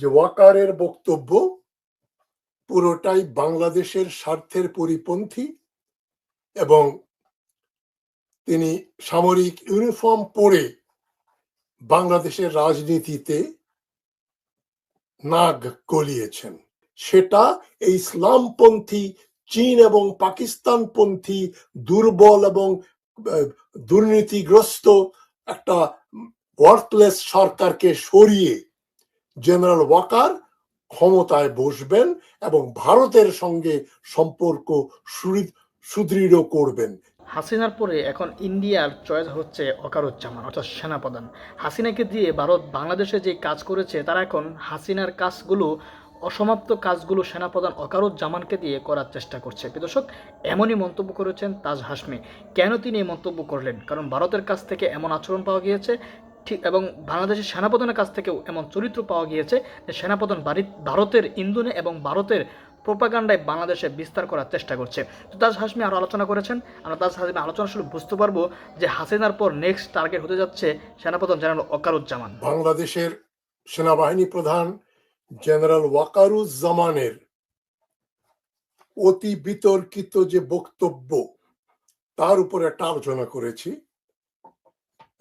যে ওয়াকারের বক্তব্য, পুরোটাই বাংলাদেশের স্বার্থের পরিপন্থী এবং তিনি সামরিক ইউনিফর্ম পরে বাংলাদেশের রাজনীতিতে নাগ গলিয়েছেন। সেটা এই ইসলামপন্থী, চীন এবং পাকিস্তানপন্থী, দুর্বল এবং দুর্নীতিগ্রস্ত একটা ওয়ার্থলেস সরকারকে সরিয়ে জেনারেল ওয়াকার ক্ষমতায় বসবেন এবং ভারতের সঙ্গে সম্পর্ক সুদৃঢ় করবেন। হাসিনার পরে এখন ইন্ডিয়ার চয়েস হচ্ছে অকারুজ্জামান অর্থাৎ সেনাপ্রধান। হাসিনাকে দিয়ে ভারত বাংলাদেশে যে কাজ করেছে, তারা এখন হাসিনার কাজগুলো, অসমাপ্ত কাজগুলো সেনাপ্রধান অকারুজ্জামানকে দিয়ে করার চেষ্টা করছে। প্রিয় দর্শক, এমনই মন্তব্য করেছেন তাজ হাসমি কেন তিনি এই মন্তব্য করলেন? কারণ ভারতের কাছ থেকে এমন আচরণ পাওয়া গিয়েছে ঠিক, এবং বাংলাদেশের সেনাপ্রধানের কাছ থেকেও এমন চরিত্র পাওয়া গিয়েছে যে সেনাপ্রধান ভারতের ইন্ধনে এবং ভারতের প্রোপাগান্ডায় বাংলাদেশে বিস্তার করার চেষ্টা করছে। তো তাজ হাসমি আরও আলোচনা করেছেন। আমরা তাজ হাসমি আলোচনা শুরু বুঝতে পারব যে হাসিনার পর নেক্সট টার্গেট হতে যাচ্ছে সেনাপ্রধান জেনারেল ওকারুজ্জামান। বাংলাদেশের সেনাবাহিনী প্রধান জেনারেল ওয়াকারুজ্জামানের অতি বিতর্কিত যে বক্তব্য, তার উপরে একটা আলোচনা করেছি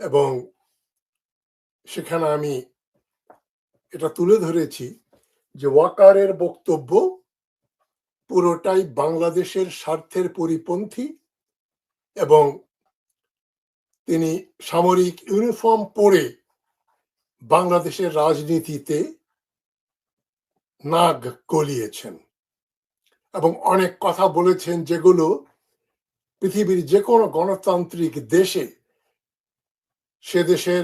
এবং সেখানে আমি এটা তুলে ধরেছি যে ওয়াকারের বক্তব্য পুরোটাই বাংলাদেশের স্বার্থের পরিপন্থী এবং তিনি সামরিক ইউনিফর্ম পরে বাংলাদেশের রাজনীতিতে নাগ গলিয়েছেন এবং অনেক কথা বলেছেন যেগুলো পৃথিবীর যে কোনো গণতান্ত্রিক দেশে সে দেশের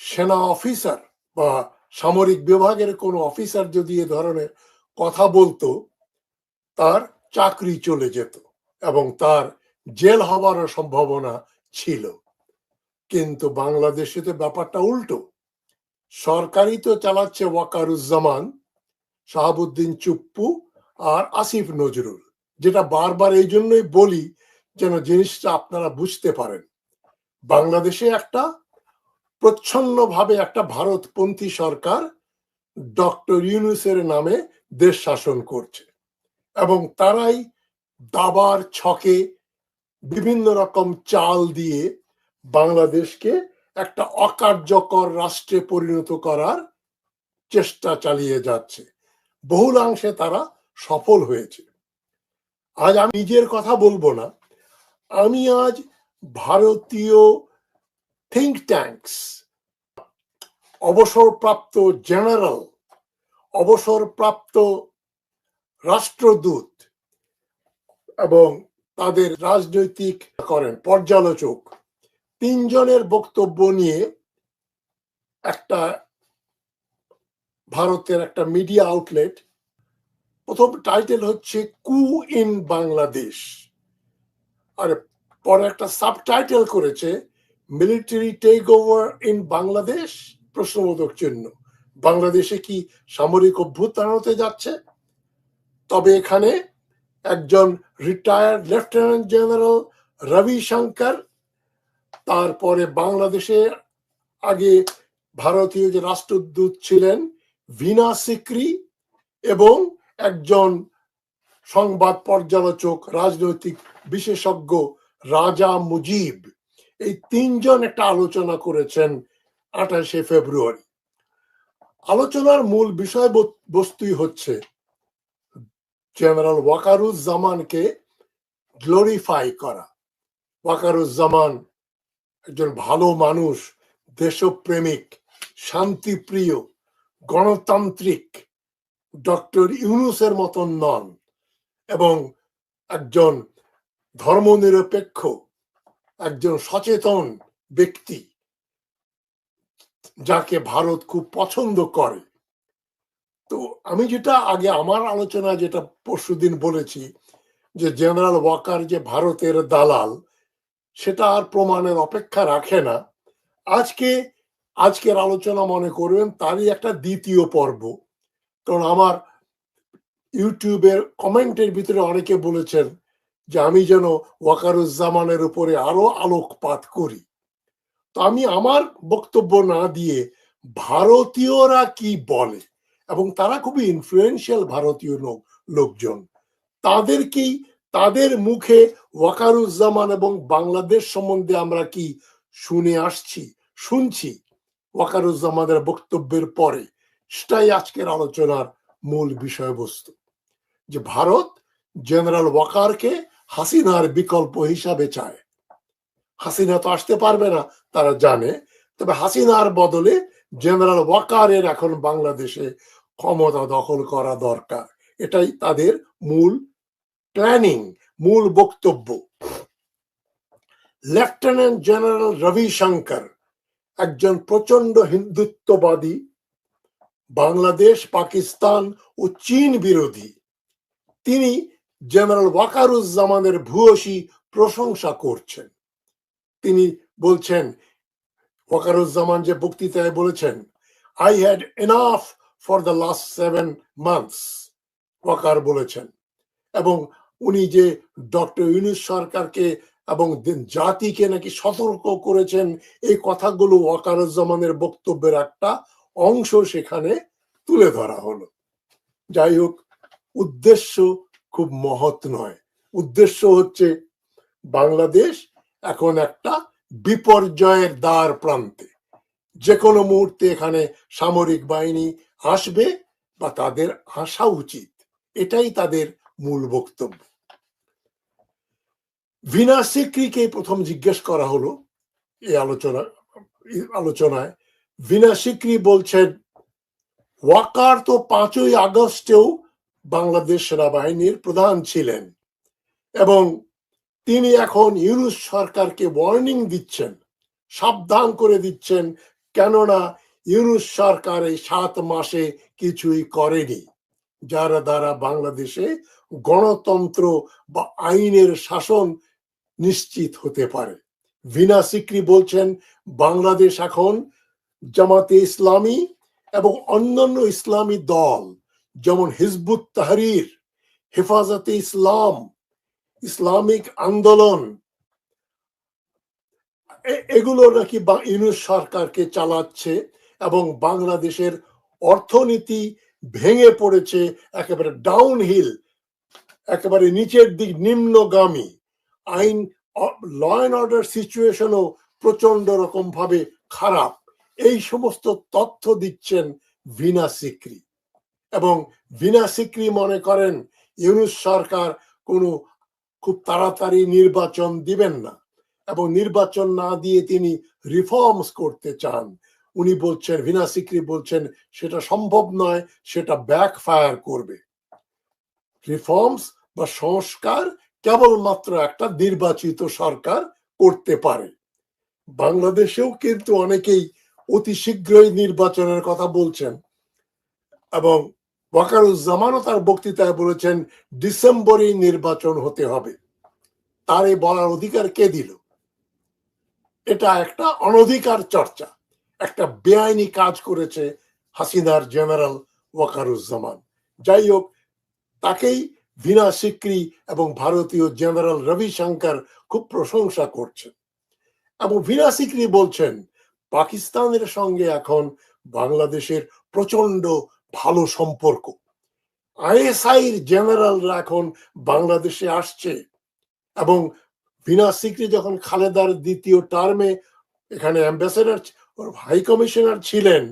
সেনা অফিসার বা সামরিক বিভাগের কোনো অফিসার যদি এ ধরনের কথা বলতো, তার চাকরি চলে যেত এবং তার জেল হওয়ারও সম্ভাবনা ছিল। কিন্তু বাংলাদেশে তো ব্যাপারটা উল্টো। সরকারই তো চালাচ্ছে ওয়াকারুজ্জামান, শাহাবুদ্দিন চুপ্পু আর আসিফ নজরুল, যেটা বারবার এই জন্যই বলি যেন জিনিসটা আপনারা বুঝতে পারেন। বাংলাদেশে একটা প্রচ্ছন্নভাবে একটা ভারতপন্থী সরকার ডক্টর ইউনুসের নামে দেশ শাসন করছে এবং তারাই দাবার ছকে বিভিন্ন রকম চাল দিয়ে বাংলাদেশকে একটা অকার্যকর রাষ্ট্রে পরিণত করার চেষ্টা চালিয়ে যাচ্ছে। বহুলাংশে তারা সফল হয়েছে। আজ আমি নিজের কথা বলব না। আমি আজ ভারতীয় থিঙ্ক ট্যাঙ্কস অবসরপ্রাপ্ত জেনারেল অবসরপ্রাপ্ত রাষ্ট্রদূত এবং তাদের রাজনৈতিক করেন পর্যালোচক তিনজনের বক্তব্য নিয়ে একটা ভারতের একটা মিডিয়া আউটলেট প্রথম টাইটেল হচ্ছে কু ইন বাংলাদেশ। আর পরে একটা সাবটাইটেল করেছে military take over in Bangladesh প্রশ্নবোধক চিহ্ন। বাংলাদেশে কি সামরিক অভ্যুত্থান হতে যাচ্ছে? তবে এখানে একজন retired lieutenant general Ravi Shankar, তারপরে বাংলাদেশে আগে ভারতীয় যে রাষ্ট্রদূত ছিলেন ভিনা সিক্রি এবং একজন সংবাদ পর্যালোচক, রাজনৈতিক বিশেষজ্ঞ রাজা মুজিব। এই তিনজন একটা আলোচনা করেছেন আঠাশে ফেব্রুয়ারি। আলোচনার মূল বিষয় বস্তুই হচ্ছে জেনারেল ওয়াকারুজ্জামানকে গ্লোরিফাই করা। ওয়াকারুজ্জামান একজন ভালো মানুষ, দেশপ্রেমিক, শান্তিপ্রিয়, গণতান্ত্রিক, ডক্টর ইউনুসের মতন নন এবং একজন ধর্মনিরপেক্ষ একজন সচেতন ব্যক্তি যাকে ভারত খুব পছন্দ করে। তো আমি যেটা আগে আমার আলোচনা যেটা পরশুদিন বলেছি যে জেনারেল ওয়াকার যে ভারতের দালাল, সেটা আর প্রমাণের অপেক্ষা রাখে না। আজকে, আজকের আলোচনা মনে করবেন তারই একটা দ্বিতীয় পর্ব। কারণ আমার ইউটিউবের কমেন্টের ভিতরে অনেকে বলেছেন যে আমি যেন ওয়াকারুজ্জামানের উপরে আরও আলোকপাত করি। তো আমি আমার বক্তব্য না দিয়ে ভারতীয়রা কি বলে? এবং তারা খুবই ইনফ্লুয়েন্সিয়াল ভারতীয় লোক, লোকজন। তাদেরকেই, তাদের মুখে ওয়াকারুজ্জামান এবং বাংলাদেশ সম্বন্ধে আমরা কি শুনে আসছি, শুনছি ওয়াকারুজ্জামানের বক্তব্যের পরে? সেটাই আজকের আলোচনার মূল বিষয়বস্তু। যে ভারত জেনারেল ওয়াকারকে হাসিনার বিকল্প হিসাবে চায়। হাসিনা তো আসতে পারবে না, তারা জানে। তবে হাসিনার বদলে জেনারেল ওয়াকারের এখন বাংলাদেশে ক্ষমতা দখল করা দরকার। এটাই তাদের মূল প্ল্যানিং, মূল বক্তব্য। লেফটেন্যান্ট জেনারেল রবি শঙ্কর একজন প্রচণ্ড হিন্দুত্ববাদী, বাংলাদেশ, পাকিস্তান ও চীন বিরোধী। তিনি জেনারেল ওয়াকারুজ্জামানের ভূয়সী প্রশংসা করছেন। তিনি বলছেন ওয়াকারুজ্জামান যে বক্তৃতায় বলেছেন I had enough for the last seven months Waker বলেছেন। এবং উনি যে ডক্টর ইউনুস সরকারকে এবং জাতিকে নাকি সতর্ক করেছেন, এই কথাগুলো ওয়াকারুজ্জামানের বক্তব্যের একটা অংশ সেখানে তুলে ধরা হলো। যাই হোক, উদ্দেশ্য খুব মহৎ নয়। উদ্দেশ্য হচ্ছে বাংলাদেশ এখন একটা বিপর্যয়ের দ্বার প্রান্তে। যে কোনো মুহূর্তে এখানে সামরিক বাহিনী আসবে বা তাদের আসা উচিত। এটাই তাদের মূল বক্তব্য। ভিনা সিক্রিকে প্রথম জিজ্ঞেস করা হলো এই আলোচনা আলোচনায়। ভিনা সিক্রি বলছেন, ওয়াকার তো পাঁচই আগস্টেও বাংলাদেশ সেনাবাহিনীর প্রধান ছিলেন এবং তিনি এখন ইউনুস সরকারকে ওয়ার্নিং দিচ্ছেন, সাবধান করে দিচ্ছেন, কেননা ইউনুস সরকার এই সাত মাসে কিছুই করেনি, যার দ্বারা বাংলাদেশে গণতন্ত্র বা আইনের শাসন নিশ্চিত হতে পারে। ভিনা সিক্রি বলছেন, বাংলাদেশ এখন জামাতে ইসলামী এবং অন্যান্য ইসলামী দল যেমন হিজবুত তাহরির, হেফাজতে ইসলাম, ইসলামিক আন্দোলন এগুলো নাকি ইউনুস সরকারকে চালাচ্ছে এবং বাংলাদেশের অর্থনীতি ভেঙে পড়েছে একেবারে ডাউন হিল একেবারে নিচের দিক নিম্নগামী। আইন ল অ্যান্ড অর্ডার সিচুয়েশনও প্রচণ্ড রকম ভাবে খারাপ। এই সমস্ত তথ্য দিচ্ছেন ভিনা সিক্রি। এবং বিনা সিক্রি মনে করেন ইউনুস সরকার কোনো খুব তাড়াতাড়ি নির্বাচন দিবেন না এবং নির্বাচন না দিয়ে তিনি রিফর্মস করতে চান। উনি বলছেন ভিনা সিক্রি বলছেন, সেটা সম্ভব নয়, সেটা ব্যাক ফায়ার করবে। রিফর্মস বা সংস্কার কেবলমাত্র একটা নির্বাচিত সরকার করতে পারে। বাংলাদেশেও কিন্তু অনেকেই অতি শীঘ্রই নির্বাচনের কথা বলছেন এবং ওয়াকারুজ্জামানও তার বক্তৃতায় বলেছেন ডিসেম্বরে নির্বাচন হতে হবে। তার এই বলার অধিকার কে দিল? এটা একটা অনধিকার চর্চা। একটা বেআইনি কাজ করেছে হাসিনার জেনারেল ওয়াকারুজ্জামান যাই হোক, তাকেই ভিনা সিক্রি এবং ভারতীয় জেনারেল রবি শঙ্কর খুব প্রশংসা করছেন। এবং ভিনা সিক্রি বলছেন, পাকিস্তানের সঙ্গে এখন বাংলাদেশের প্রচণ্ড ভালো সম্পর্ক। আইএসআইর জেনারেলরা এখন বাংলাদেশে আসছে এবং বিনা সিক্রি যখন খালেদার দ্বিতীয় টার্মে এখানে অ্যাম্বাসেডার হাই কমিশনার ছিলেন,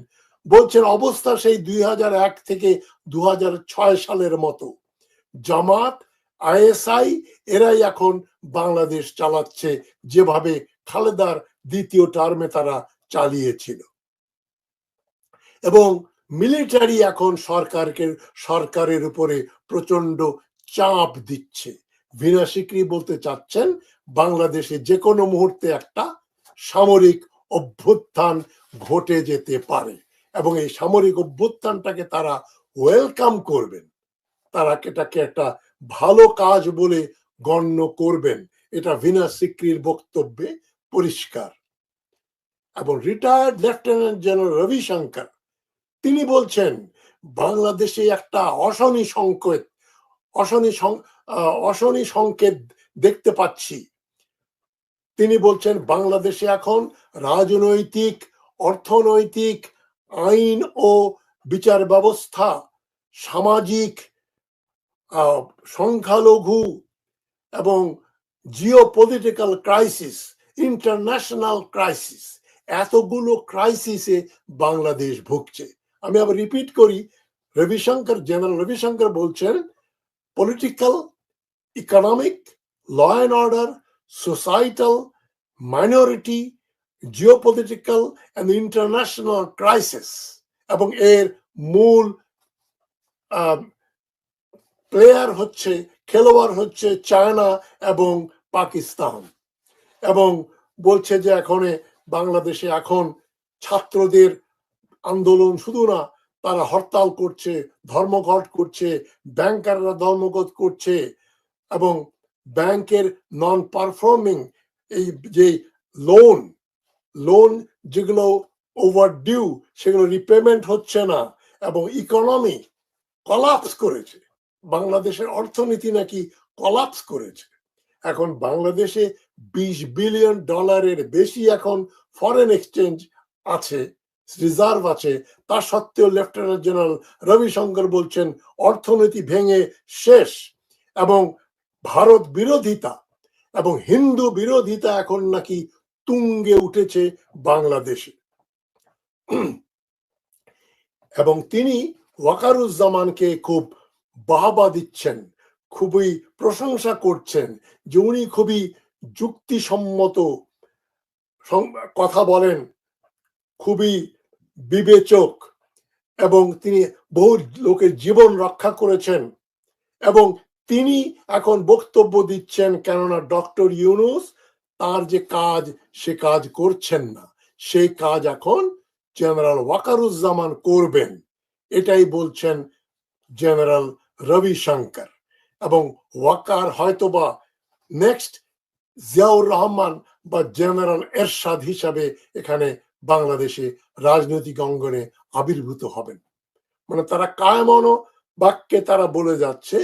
বলছেন অবস্থা সেই দুই থেকে দুই হাজার ছয় সালের মতো। জামাত, আইএসআই এরাই এখন বাংলাদেশ চালাচ্ছে যেভাবে খালেদার দ্বিতীয় টার্মে তারা চালিয়েছিল। এবং মিলিটারি এখন সরকারকে, সরকারের উপরে প্রচণ্ড চাপ দিচ্ছে। ভিনা সিক্রি বলতে চাচ্ছেন বাংলাদেশে যে কোনো মুহূর্তে একটা সামরিক অভ্যুত্থান ঘটে যেতে পারে এবং এই সামরিক অভ্যুত্থানটাকে তারা ওয়েলকাম করবেন। তারা এটাকে একটা ভালো কাজ বলে গণ্য করবেন। এটা ভিনা সিক্রির বক্তব্যে পরিষ্কার। এবং retired lieutenant general Ravi Shankar তিনি বলছেন, বাংলাদেশে একটা অশনি সংকেত, অশনি অশনি সংকেত দেখতে পাচ্ছি। তিনি বলছেন, বাংলাদেশে এখন রাজনৈতিক, অর্থনৈতিক, আইন ও বিচার ব্যবস্থা, সামাজিক সংখ্যালঘু এবং geopolitical crisis international crisis এতগুলো ক্রাইসিসে বাংলাদেশ ভুগছে। আমি আবার রিপিট করি, রবিশঙ্কর, জেনারেল রবিশঙ্কর বলছেন political economic law and order societal minority geopolitical and international crisis এবং এর মূল প্লেয়ার হচ্ছে, খেলোয়াড় হচ্ছে চায়না এবং পাকিস্তান এবং বলছে যে এখন বাংলাদেশে এখন ছাত্রদের আন্দোলন শুধু না, তারা হরতাল করছে, ধর্মঘট করছে, ব্যাংকাররা ধর্মঘট করছে এবং ব্যাংকের নন পারফর্মিং এই যে লোন লোন যেগুলো ওভার ডিউ সেগুলো রিপেমেন্ট হচ্ছে না এবং ইকোনমি কলাপস করেছে। বাংলাদেশের অর্থনীতি নাকি কলাপস করেছে। এখন বাংলাদেশে বিশ বিলিয়ন ডলারের বেশি এখন ফরেন এক্সচেঞ্জ আছে। রিজার্ভ আছে। তা সত্ত্বেও লেফটেন্যান্ট জেনারেল রবিশঙ্কর বলছেন, অর্থনীতি ভেঙে শেষ এবং ভারত বিরোধিতা এবং হিন্দু বিরোধিতা এখন নাকি তুঙ্গে উঠেছে বাংলাদেশে। এবং তিনি ওয়াকারুজ্জামানকে খুব বাহবা দিচ্ছেন, খুবই প্রশংসা করছেন যে উনি খুবই যুক্তিসম্মত কথা বলেন, খুবই বিবেচক এবং তিনি বহু লোকের জীবন রক্ষা করেছেন এবং তিনি এখন বক্তব্য দিচ্ছেন কেননা ডক্টর ইউনুস তার যে কাজ, সে কাজ করছেন না। সেই কাজ এখন জেনারেল ওয়াকারুজ্জামান করবেন। এটাই বলছেন জেনারেল রবিশঙ্কর এবং ওয়াকার হয়তোবা নেক্সট জিয়াউর রহমান বা জেনারেল এরশাদ হিসাবে এখানে বাংলাদেশে রাজনৈতিক অঙ্গনে আবির্ভূত হবেন। মানে তারা কায়মন বাক্যে তারা বলে যাচ্ছে,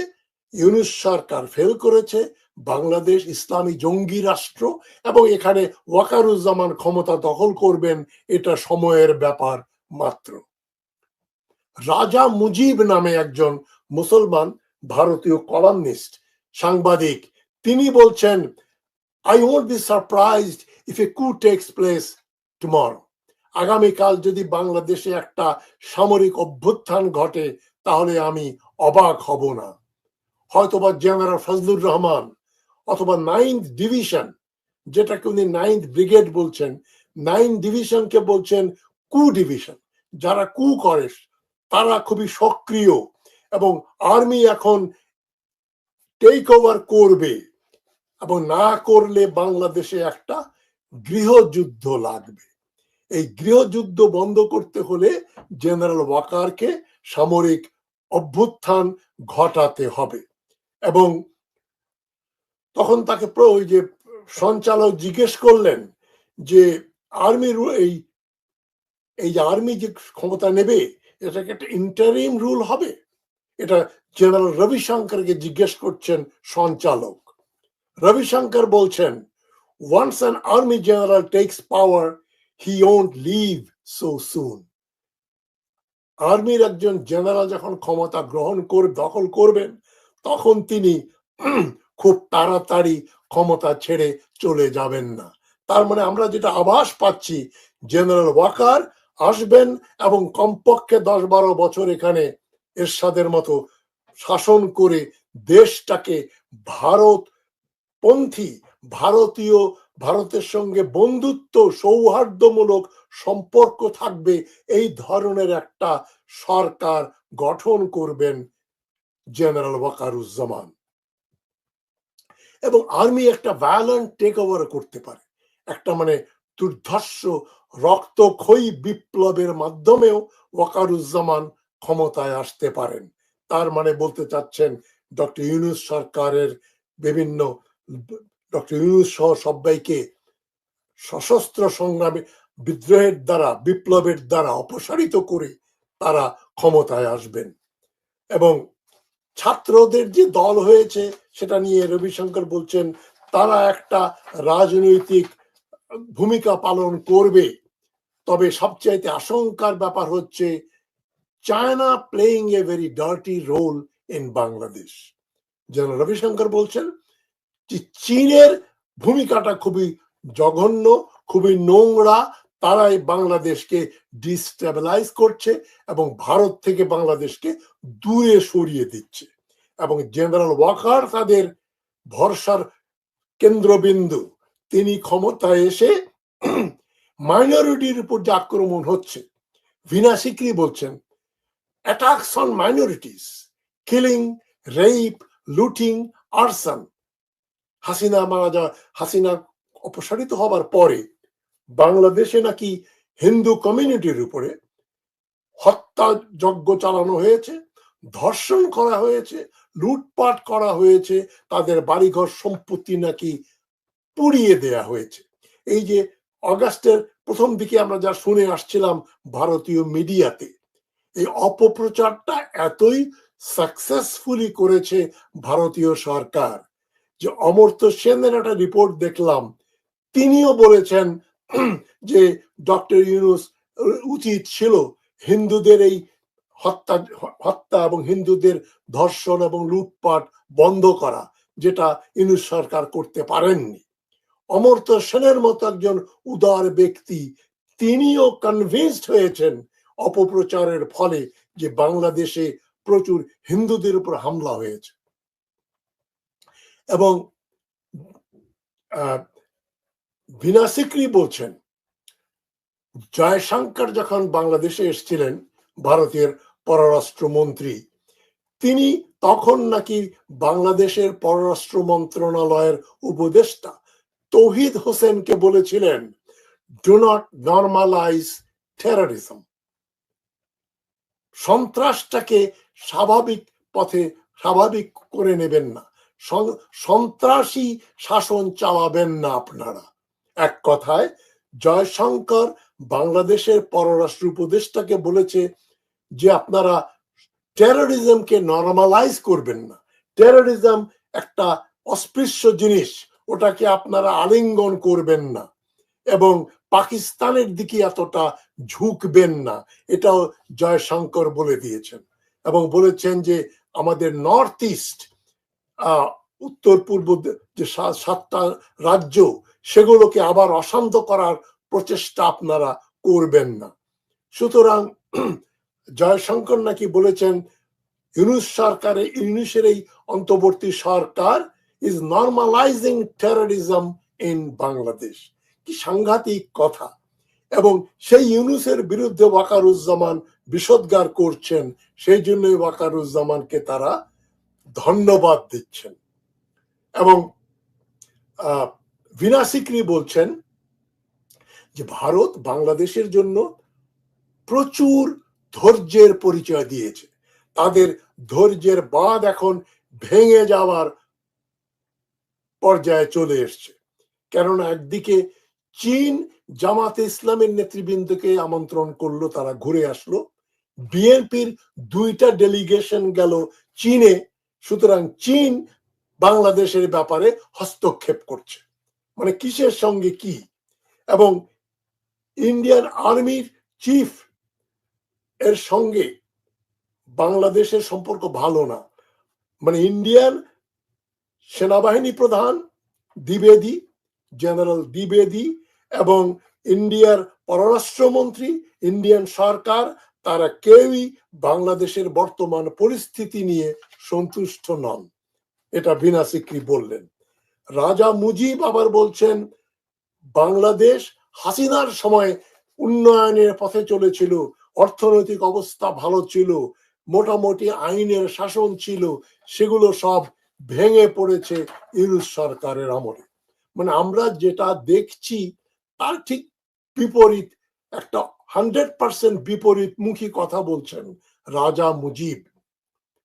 ইউনুস সরকার ফেল করেছে, বাংলাদেশ ইসলামী জঙ্গি রাষ্ট্র এবং এখানে ওয়াকারুজ্জামান ক্ষমতা দখল করবেন, এটা সময়ের ব্যাপার মাত্র। রাজা মুজিব নামে একজন মুসলমান ভারতীয় কলামনিস্ট, সাংবাদিক, তিনি বলছেন I won't be surprised if a coup takes place tomorrow আগামীকাল যদি বাংলাদেশে একটা সামরিক অভ্যুত্থান ঘটে, তাহলে আমি অবাক হব না। হয়তোবা জেনারেল ফজলুর রহমান অথবা নাইন্থ ডিভিশন, যেটাকে উনি নাইন্থ ব্রিগেড বলছেন নাইন ডিভিশনকে বলছেন কু ডিভিশন। যারা কু করে, তারা খুবই সক্রিয় এবং আর্মি এখন টেক ওভার করবে এবং না করলে বাংলাদেশে একটা গৃহযুদ্ধ লাগবে। এই গৃহযুদ্ধ বন্ধ করতে হলে জেনারেল ওয়াকারকে সামরিক অভ্যুত্থান ঘটাতে হবে। এবং তখন তাকে ওই যে সঞ্চালক জিজ্ঞেস করলেন যে আর্মির এই এই যে আর্মি যে ক্ষমতা নেবে, এটাকে একটা ইন্টারিম রুল হবে? এটা জেনারেল রবিশঙ্করকে জিজ্ঞেস করছেন সঞ্চালক। রবিশঙ্কর বলছেন once an army general takes power he won't leave so soon আর্মির একজন জেনারেল যখন ক্ষমতা গ্রহণ করে, দখল করবেন, তখন তিনি খুব তাড়াতাড়ি ক্ষমতা ছেড়ে চলে যাবেন না। তার মানে আমরা যেটা আভাস পাচ্ছি জেনারেল ওয়াকার আসবেন এবং কমপক্ষে দশ বারো বছর এখানে এরশাদের মতো শাসন করে দেশটাকে ভারত পন্থী ভারতীয় ভারতের সঙ্গে বন্ধুত্ব, সৌহার্দ্যমূলক সম্পর্ক থাকবে, এই ধরনের একটা সরকার গঠন করবেন জেনারেল ওয়াকারুজ্জামান। এবং আর্মি একটা ভায়োলেন্ট টেক ওভার করতে পারে। একটা মানে দুর্ধর্ষ, রক্তক্ষয়ী বিপ্লবের মাধ্যমেও ওয়াকারুজ্জামান ক্ষমতায় আসতে পারেন। তার মানে বলতে চাচ্ছেন ডক্টর ইউনুস সরকারের বিভিন্ন ডক্টর ইউনুস সহ সবাইকে সশস্ত্র সংগ্রামে বিদ্রোহের দ্বারা, বিপ্লবের দ্বারা অপসারিত করে তারা ক্ষমতায় আসবেন। এবং ছাত্রদের যে দল হয়েছে, সেটা নিয়ে রবিশঙ্কর বলছেন, তারা একটা রাজনৈতিক ভূমিকা পালন করবে। তবে সবচাইতে আশঙ্কার ব্যাপার হচ্ছে, China playing a very dirty role in Bangladesh যেন রবিশঙ্কর বলছেন চীনের ভূমিকাটা খুবই জঘন্য, খুবই নোংরা। তারাই বাংলাদেশকে ডিস্টেবিলাইজ করছে এবং ভারত থেকে বাংলাদেশকে দূরে সরিয়ে দিচ্ছে। এবং জেনারেল ওয়াকার তাদের ভরসার কেন্দ্রবিন্দু। তিনি ক্ষমতায় এসে মাইনরিটির উপর যে আক্রমণ হচ্ছে, ভিনা সিকরি বলছেন attacks on minorities killing rape looting arson Hasina মারা যাওয়া, হাসিনা অপসারিত হবার পরে বাংলাদেশে নাকি হিন্দু কমিউনিটির উপরে হত্যা যজ্ঞ চালানো হয়েছে, ধর্ষণ করা হয়েছে, লুটপাট করা হয়েছে, তাদের বাড়িঘর সম্পত্তি নাকি পুড়িয়ে দেয়া হয়েছে। এই যে অগাস্টের প্রথম দিকে আমরা যা শুনে আসছিলাম ভারতীয় মিডিয়াতে, এই অপপ্রচারটা এতই সাকসেসফুলি করেছে ভারতীয় সরকার। যে অমর্ত্য সেনের একটা রিপোর্ট দেখলাম। তিনিও বলেছেন যে ডক্টর ইউনুস উচিত ছিল হিন্দুদের এই হত্যা হত্যা এবং হিন্দুদের ধর্ষণ এবং লুটপাট বন্ধ করা, যেটা ইউনুস সরকার করতে পারেননি। অমর্ত্য সেনের মতো একজন উদার ব্যক্তি, তিনিও কনভিন্সড হয়েছেন অপপ্রচারের ফলে যে বাংলাদেশে প্রচুর হিন্দুদের উপর হামলা হয়েছে। এবং ভিনা সিকরি বলছেন জয়শঙ্কর যখন বাংলাদেশে এসেছিলেন, ভারতের পররাষ্ট্রমন্ত্রী, তিনি তখন নাকি বাংলাদেশের পররাষ্ট্র মন্ত্রণালয়ের উপদেষ্টা তৌহিদ হোসেনকে বলেছিলেন ডু নট নর্মালাইজ টেরোরিজম সন্ত্রাসটাকে স্বাভাবিক পথে স্বাভাবিক করে নেবেন না। সন্ত্রাসী শাসন চালাবেন না আপনারা। এক কথায়, জয়শঙ্কর বাংলাদেশের পররাষ্ট্র উপদেষ্টাকে বলেছে যে আপনারা টেরোরিজমকে নর্মালাইজ করবেন না। টেরোরিজম একটা অস্পৃশ্য জিনিস, ওটাকে আপনারা আলিঙ্গন করবেন না এবং পাকিস্তানের দিকে এতটা ঝুঁকবেন না, এটাও জয়শঙ্কর বলে দিয়েছেন এবং বলেছেন যে আমাদের নর্থ ইস্ট উত্তর পূর্ব যে সাতটা রাজ্য, সেগুলোকে আবার অশান্ত করার প্রচেষ্টা আপনারা করবেন না। সুতরাং জয়শঙ্কর নাকি বলেছেন, ইউনুস সরকারের ইউনুসের এই অন্তর্বর্তী সরকার is normalising terrorism in Bangladesh কি সাংঘাতিক কথা। এবং সেই ইউনুসের বিরুদ্ধে ওয়াকারুজ্জামান বিষোদ্গার করছেন, সেই জন্যই ওয়াকারুজ্জামানকে তারা ধন্যবাদ দিচ্ছেন। এবং ভিনা সিকরি বলছেন যে, ভারত বাংলাদেশের জন্য প্রচুর ধৈর্যের পরিচয় দিয়েছে। তাদের ধৈর্যের বাদ এখন ভেঙে যাওয়ার পর্যায়ে চলে এসছে। কেননা একদিকে চীন জামাতে ইসলামের নেতৃবৃন্দকে আমন্ত্রণ করল, তারা ঘুরে আসলো। বিএনপির দুইটা ডেলিগেশন গেল চীনে। সুতরাং চীন বাংলাদেশের ব্যাপারে হস্তক্ষেপ করছে। মানে কিসের সঙ্গে কি? এবং ইন্ডিয়ান আর্মির চিফ এর সঙ্গে বাংলাদেশের সম্পর্ক ভালো না। মানে ইন্ডিয়ান সেনাবাহিনী প্রধান দ্বিবেদী, জেনারেল দ্বিবেদী এবং ইন্ডিয়ার পররাষ্ট্রমন্ত্রী, ইন্ডিয়ান সরকার, তারা কেউই বাংলাদেশের বর্তমান পরিস্থিতি নিয়ে সন্তুষ্ট নন। এটা বিনা সিকরি বললেন। রাজা মুজিব আবার বলছেন, বাংলাদেশ হাসিনার সময় উন্নয়নের পথে চলেছিল, অর্থনৈতিক অবস্থা ভালো ছিল, মোটামুটি আইনের শাসন ছিল, সেগুলো সব ভেঙে পড়েছে ইউনুস সরকারের আমলে। মানে আমরা যেটা দেখছি, তার ঠিক বিপরীত, একটা হান্ড্রেড পার্সেন্ট বিপরীতমুখী কথা বলছেন রাজা মুজিব।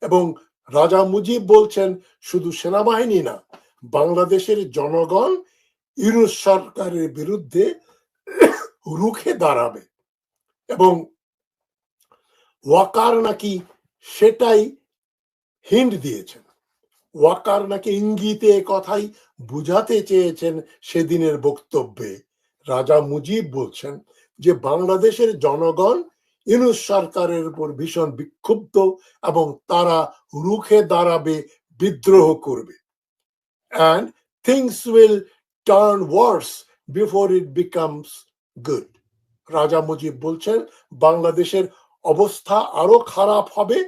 এবং রাজা মুজিব বলছেন, শুধু সেনাবাহিনী না, বাংলাদেশের জনগণ ইউনুস সরকারের বিরুদ্ধে রুখে দাঁড়াবে। এবং ওয়াকার নাকি সেটাই হিন্ট দিয়েছেন। ওয়াকার নাকি ইঙ্গিতে কথাই বুঝাতে চেয়েছেন সেদিনের বক্তব্যে। রাজা মুজিব বলছেন যে, বাংলাদেশের জনগণ ইউনুস সরকারের উপর ভীষণ বিক্ষুব্ধ এবং তারা রুখে দাঁড়াবে, বিদ্রোহ করবে। And things will turn worse before it becomes good Raja Mujib বলছেন, বাংলাদেশের অবস্থা আরও খারাপ হবে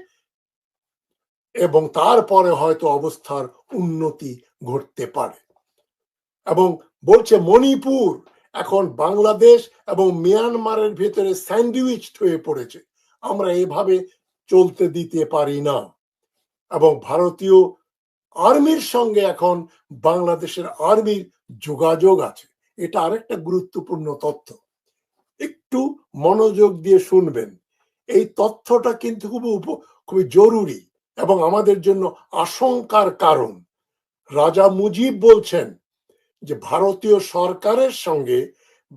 এবং তারপরে হয়তো অবস্থার উন্নতি ঘটতে পারে। এবং বলছে, মণিপুর এখন বাংলাদেশ এবং মিয়ানমারের ভেতরে স্যান্ডউইচ হয়ে পড়েছে। আমরা এভাবে চলতে দিতে পারি না। এবং ভারতীয় আর্মির সঙ্গে এখন বাংলাদেশের আর্মির যোগাযোগ আছে। এটা আরেকটা গুরুত্বপূর্ণ তথ্য। একটু মনোযোগ দিয়ে শুনবেন। এই তথ্যটা কিন্তু খুব খুবই জরুরি এবং আমাদের জন্য আশঙ্কার কারণ। রাজা মুজিব বলছেন যে ভারতীয় সরকারের সঙ্গে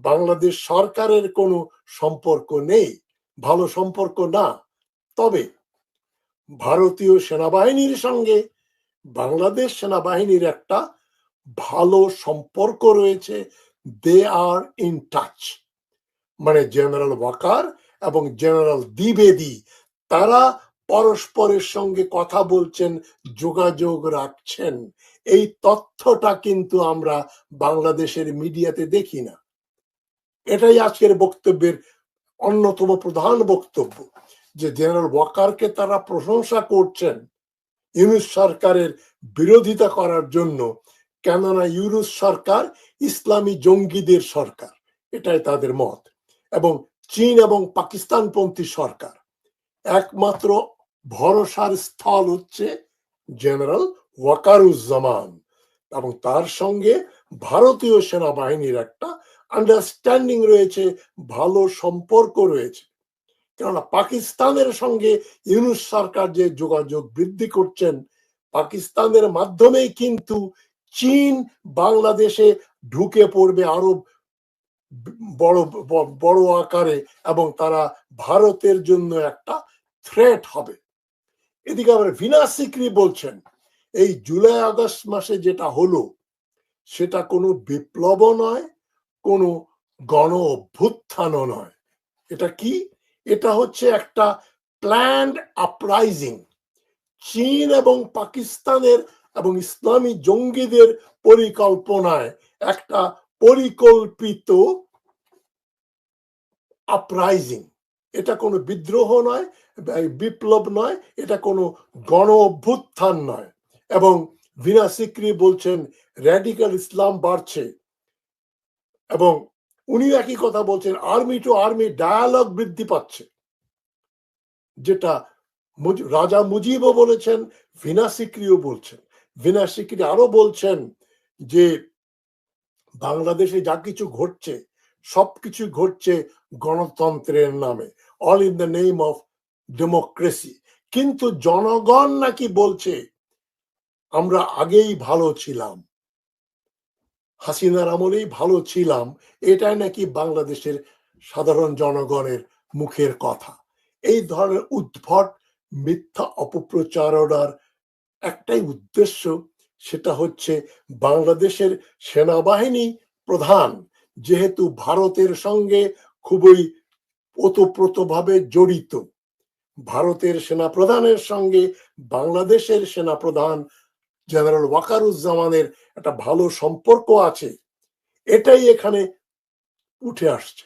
বাংলাদেশ সরকারের কোনো সম্পর্ক নেই, ভালো সম্পর্ক না। তবে ভারতীয় সেনাবাহিনীর সঙ্গে বাংলাদেশ সেনাবাহিনীর একটা ভালো সম্পর্ক রয়েছে দে আর ইন টাচ মানে জেনারেল ওয়াকার এবং জেনারেল দ্বিবেদী, তারা পরস্পরের সঙ্গে কথা বলছেন, যোগাযোগ রাখছেন। এই তথ্যটা কিন্তু আমরা বাংলাদেশের মিডিয়াতে দেখি না। এটাই আজকের বক্তব্যের অন্যতম প্রধান বক্তব্য, যে জেনারেল ওয়াকারকে তারা প্রশংসা করছেন ইউনুস সরকারের বিরোধিতা করার জন্য, কেননা ইউনুস সরকার ইসলামী জঙ্গিদের সরকার, এটাই তাদের মত। এবং চীন এবং পাকিস্তানপন্থী সরকার, একমাত্র ভরসার স্থল হচ্ছে জেনারেল ওয়াকারুজ্জামান এবং তার সঙ্গে ভারতীয় সেনাবাহিনীর একটা আন্ডারস্ট্যান্ডিং রয়েছে, ভালো সম্পর্ক রয়েছে। কেননা পাকিস্তানের সঙ্গে ইউনুস সরকার যে যোগাযোগ বৃদ্ধি করছেন, পাকিস্তানের মাধ্যমেই কিন্তু চীন বাংলাদেশে ঢুকে পড়বে আরও বড় বড় আকারে এবং তারা ভারতের জন্য একটা থ্রেট হবে। এদিকে আবার ভিনা সিকরি বলছেন এই জুলাই আগস্ট মাসে যেটা হলো, সেটা কোনো বিপ্লব নয়, কোনো গণ অভ্যুত্থানও নয়। এটা কি? এটা হচ্ছে একটা প্ল্যান্ড আপরাইজিং চীন এবং পাকিস্তানের এবং ইসলামী জঙ্গিদের পরিকল্পনায় একটা পরিকল্পিত আপরাইজিং এটা কোনো বিদ্রোহ নয় বিপ্লব নয়, এটা কোনো গণ অভ্যুত্থান নয়। এবং ভিনা সিকরি বলছেন র্যাডিক্যাল ইসলাম বাড়ছে। এবং উনি একই কথা বলছেন আর্মি টু আর্মি ডায়ালগ বৃদ্ধি পাচ্ছে। যেটা রাজা মুজিবও বলেছেন ভিনা সিকরিও বলছেন। ভিনা সিকরি আরও বলছেন যে, বাংলাদেশে যা কিছু ঘটছে সবকিছু ঘটছে গণতন্ত্রের নামে। All in the name of democracy কিন্তু জনগণ নাকি বলছে আমরা আগেই ভালো ছিলাম। হাসিনার আমলেই ভালো ছিলাম, এটাই নাকি বাংলাদেশের সাধারণ জনগণের মুখের কথা। এই ধরনের উদ্ভট মিথ্যা অপপ্রচারণার একটাই উদ্দেশ্য, সেটা হচ্ছে বাংলাদেশের সেনাবাহিনী প্রধান, যেহেতু ভারতের সঙ্গে খুবই ওতপ্রোতভাবে জড়িত। ভারতের সেনা প্রধানের সঙ্গে বাংলাদেশের সেনা প্রধান জেনারেল ওয়াকারুজ্জামানের একটা ভালো সম্পর্ক আছে। এটাই এখানে উঠে আসছে।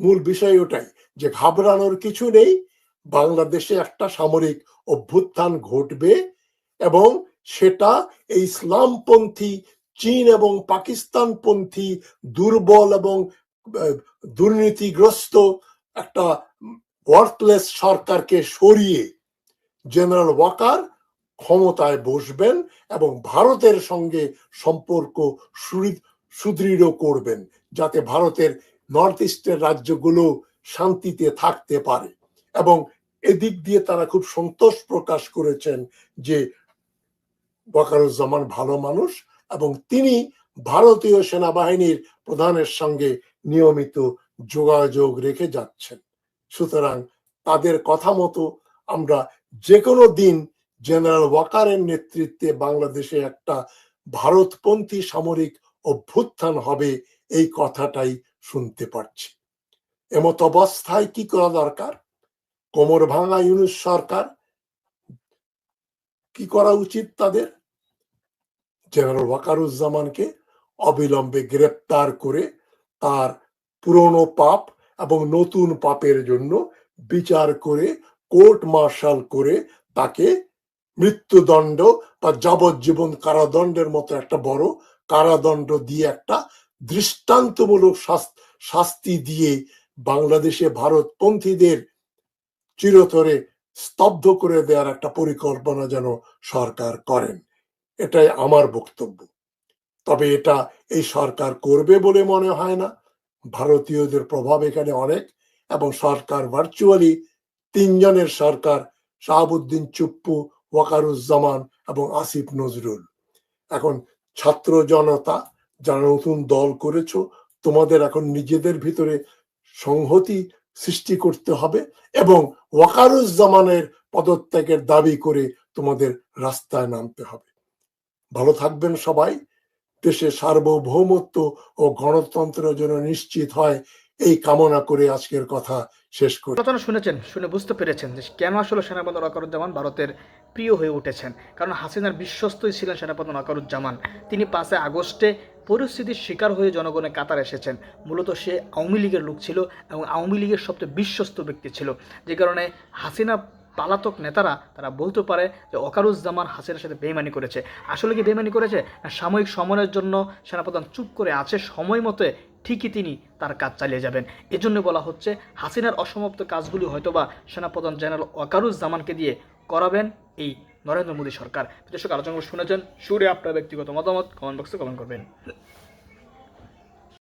মূল বিষয় ওটাই যে ঘাবড়ানোর কিছু নেই, বাংলাদেশে একটা সামরিক অভ্যুত্থান ঘটবে এবং সেটা এই ইসলামপন্থী, চীন এবং পাকিস্তানপন্থী, দুর্বল এবং দুর্নীতিগ্রস্ত একটা ওয়ার্থলেস সরকারকে সরিয়ে জেনারেল ওয়াকার ক্ষমতায় বসবেন এবং ভারতের সঙ্গে সম্পর্ক সুদৃঢ় করবেন, যাতে ভারতের নর্থ ইস্টের রাজ্যগুলো শান্তিতে থাকতে পারে। এবং এদিক দিয়ে তারা খুব সন্তোষ প্রকাশ করেছেন যে ওয়াকারুজ্জামান ভালো মানুষ এবং তিনি ভারতীয় সেনাবাহিনীর প্রধানের সঙ্গে নিয়মিত যোগাযোগ রেখে যাচ্ছেন। সুতরাং তাদের কথা মতো আমরা যে কোনো দিন জেনারেল ওয়াকারের নেতৃত্বে বাংলাদেশে একটা ভারতপন্থী সামরিক অভ্যুত্থান হবে এই কথাটাই শুনতে পাচ্ছি এমত অবস্থায় কি করা দরকার? কোমর ভাঙা ইউনুস সরকার কি করা উচিত তাদের? জেনারেল ওয়াকারুজ্জামানকে অবিলম্বে গ্রেপ্তার করে তার পুরনো পাপ এবং নতুন পাপের জন্য বিচার করে কোর্ট মার্শাল করে তাকে মৃত্যুদণ্ড বা যাবজ্জীবন কারাদণ্ডের মতো একটা বড় কারাদণ্ড দিয়ে একটা দৃষ্টান্তমূলক শাস- শাস্তি দিয়ে বাংলাদেশে ভারতপন্থীদের চিরতরে স্তব্ধ করে দেওয়ার একটা পরিকল্পনা যেন সরকার করেন। এটাই আমার বক্তব্য। তবে এটা এই সরকার করবে বলে মনে হয় না। ভারতীয়দের প্রভাব এখানে অনেক এবং সরকার ভার্চুয়ালি তিনজনের সরকার, শাহাবুদ্দিন চুপ্পু ওয়াকারুজ্জামান এবং আসিফ নজরুল। এখন ছাত্র জনতা, যারা নতুন দল করেছ, তোমাদের এখন নিজেদের ভিতরে সংহতি সৃষ্টি করতে হবে এবং ওয়াকারুজ্জামানের পদত্যাগের দাবি করে তোমাদের রাস্তায় নামতে হবে। ভালো থাকবেন সবাই। দেশের সার্বভৌমত্ব ও গণতন্ত্রের জন্য নিশ্চিত হয়, এই কামনা করে আজকের কথা শেষ করি। শুনেছেন, শুনে বুঝতে পেরেছেন কেন আসলে সেনাপ্রধান ওয়াকারুজ্জামান ভারতের প্রিয় হয়ে উঠেছেন। কারণ হাসিনার বিশ্বস্তই ছিলেন সেনাপ্রধান ওয়াকারুজ্জামান তিনি পাঁচে আগস্টে পরিস্থিতির শিকার হয়ে জনগণের কাতার এসেছেন। মূলত সে আওয়ামী লীগের লোক ছিল এবং আওয়ামী লীগের সবচেয়ে বিশ্বস্ত ব্যক্তি ছিল। যে কারণে হাসিনা পালাতক নেতারা, তারা বলতে পারে যে ওকারুজ্জামান হাসিনার সাথে বেইমানি করেছে। আসলে কি বেইমানি করেছে? না, সাময়িক সময়ের জন্য সেনাপ্রধান চুপ করে আছে, সময় মতে ঠিকই তিনি তার কাজ চালিয়ে যাবেন। এজন্য বলা হচ্ছে, হাসিনার অসমাপ্ত কাজগুলি হয়তোবা সেনাপ্রধান জেনারেল ওয়াকারুজ্জামানকে দিয়ে করাবেন এই নরেন্দ্র মোদী সরকার। দর্শক, আলোচনা শুনেছেন, সুরে আপনার ব্যক্তিগত মতামত কমেন্ট বক্সে কমেন্ট করবেন।